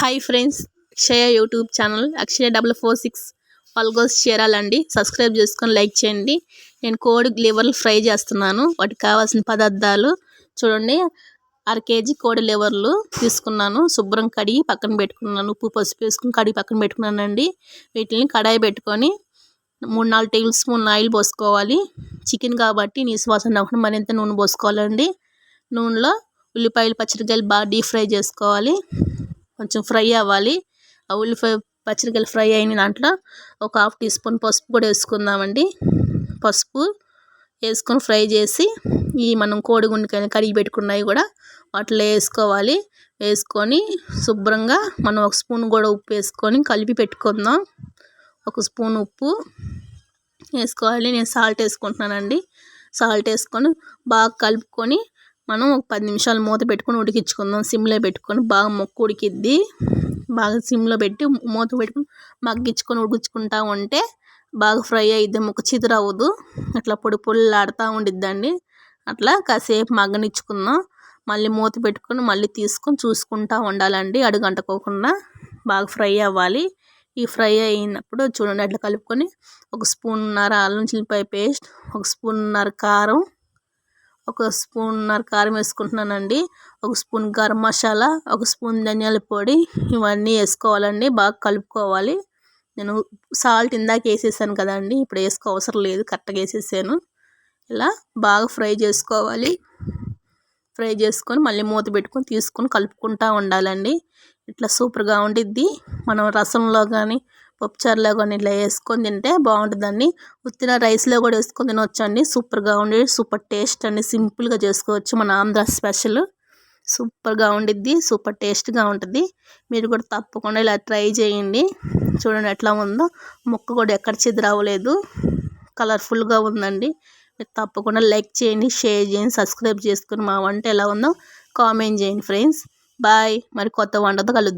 Hi friends Akshaya YouTube channel Akshaya double four six పల్గోస్ చేరాలండి. Subscribe చేసుకొని like చేయండి. నేను కోడి లివర్లు ఫ్రై చేస్తున్నాను. వాటికి కావాల్సిన పదార్థాలు చూడండి. అర కేజీ కోడి లివర్లు తీసుకున్నాను. శుభ్రం కడిగి పక్కన పెట్టుకున్నాను. ఉప్పు పసుపు వేసుకుని కడిగి పక్కన పెట్టుకున్నానండి. వీటిని కడాయి పెట్టుకొని మూడు నాలుగు టేబుల్ స్పూన్ ఆయిల్ పోసుకోవాలి. చికెన్ కాబట్టి నీసు వాసన రాకుండా మరింత నూనె పోసుకోవాలండి. నూనెలో ఉల్లిపాయలు పచ్చిమిరకాయలు బాగా డీప్ ఫ్రై చేసుకోవాలి. కొంచెం ఫ్రై అవ్వాలి. ఆ ఉల్లిపాయ పచ్చిమిరకాయలు ఫ్రై అయిన దాంట్లో ఒక హాఫ్ టీ స్పూన్ పసుపు కూడా వేసుకుందామండి. పసుపు వేసుకొని ఫ్రై చేసి ఈ మనం కోడిగుండుకైనా కడిగి పెట్టుకున్నవి కూడా వాటిలో వేసుకోవాలి. వేసుకొని శుభ్రంగా మనం ఒక స్పూన్ కూడా ఉప్పు వేసుకొని కలిపి పెట్టుకుందాం. ఒక స్పూన్ ఉప్పు వేసుకోవాలి. నేను సాల్ట్ వేసుకుంటున్నానండి. సాల్ట్ వేసుకొని బాగా కలుపుకొని మనం ఒక పది నిమిషాలు మూత పెట్టుకొని ఉడికించుకుందాం. సిమ్లో పెట్టుకొని బాగా మొక్కు ఉడికిద్ది. బాగా సిమ్లో పెట్టి మూత పెట్టుకొని మగ్గించుకొని ఉడికించుకుంటా ఉంటే బాగా ఫ్రై అయ్యిద్ది ముక్క చిదురు అవ్వదు. అట్లా పొడి పొడిలాడుతూ ఉండిద్దండి. అట్లా కాసేపు మగ్గనిచ్చుకుందాం. మళ్ళీ మూత పెట్టుకొని మళ్ళీ తీసుకొని చూసుకుంటూ ఉండాలండి. అడుగంటకోకుండా బాగా ఫ్రై అవ్వాలి. ఈ ఫ్రై అయినప్పుడు చూడండి అట్లా కలుపుకొని ఒక స్పూన్నర అల్లం చిల్లిపాయ పేస్ట్ ఒక స్పూన్నర కారం ఒక స్పూన్నర కారం వేసుకుంటున్నానండి. ఒక స్పూన్ గరం మసాలా ఒక స్పూన్ ధనియాల పొడి ఇవన్నీ వేసుకోవాలండి. బాగా కలుపుకోవాలి. నేను సాల్ట్ ఇందాక వేసేసాను కదండి. ఇప్పుడు వేసుకో అవసరం లేదు. కరెక్ట్గా వేసేసాను. ఇలా బాగా ఫ్రై చేసుకోవాలి. ఫ్రై చేసుకొని మళ్ళీ మూత పెట్టుకొని తీసుకొని కలుపుకుంటూ ఉండాలండి. ఇట్లా సూపర్గా ఉండిద్ది. మనం రసంలో కానీ పప్పుచారులో కానీ ఇట్లా వేసుకొని తింటే బాగుంటుందండి. ఉత్తిన రైస్లో కూడా వేసుకొని తినవచ్చు అండి సూపర్గా ఉండి సూపర్ టేస్ట్ అండి. సింపుల్గా చేసుకోవచ్చు మన ఆంధ్ర స్పెషల్. సూపర్గా ఉండిద్ది సూపర్ టేస్ట్గా ఉంటుంది. మీరు కూడా తప్పకుండా ఇలా ట్రై చేయండి. చూడండి ఎట్లా ఉందో. ముక్క కూడా ఎక్కడ చెదిరవ్వలేదు. కలర్ఫుల్గా ఉందండి. మీరు తప్పకుండా లైక్ చేయండి షేర్ చేయండి సబ్స్క్రైబ్ చేసుకుని మా వంట ఎలా ఉందో కామెంట్ చేయండి ఫ్రెండ్స్. బాయ్. మరి కొత్త వంటతో కలుద్దాం.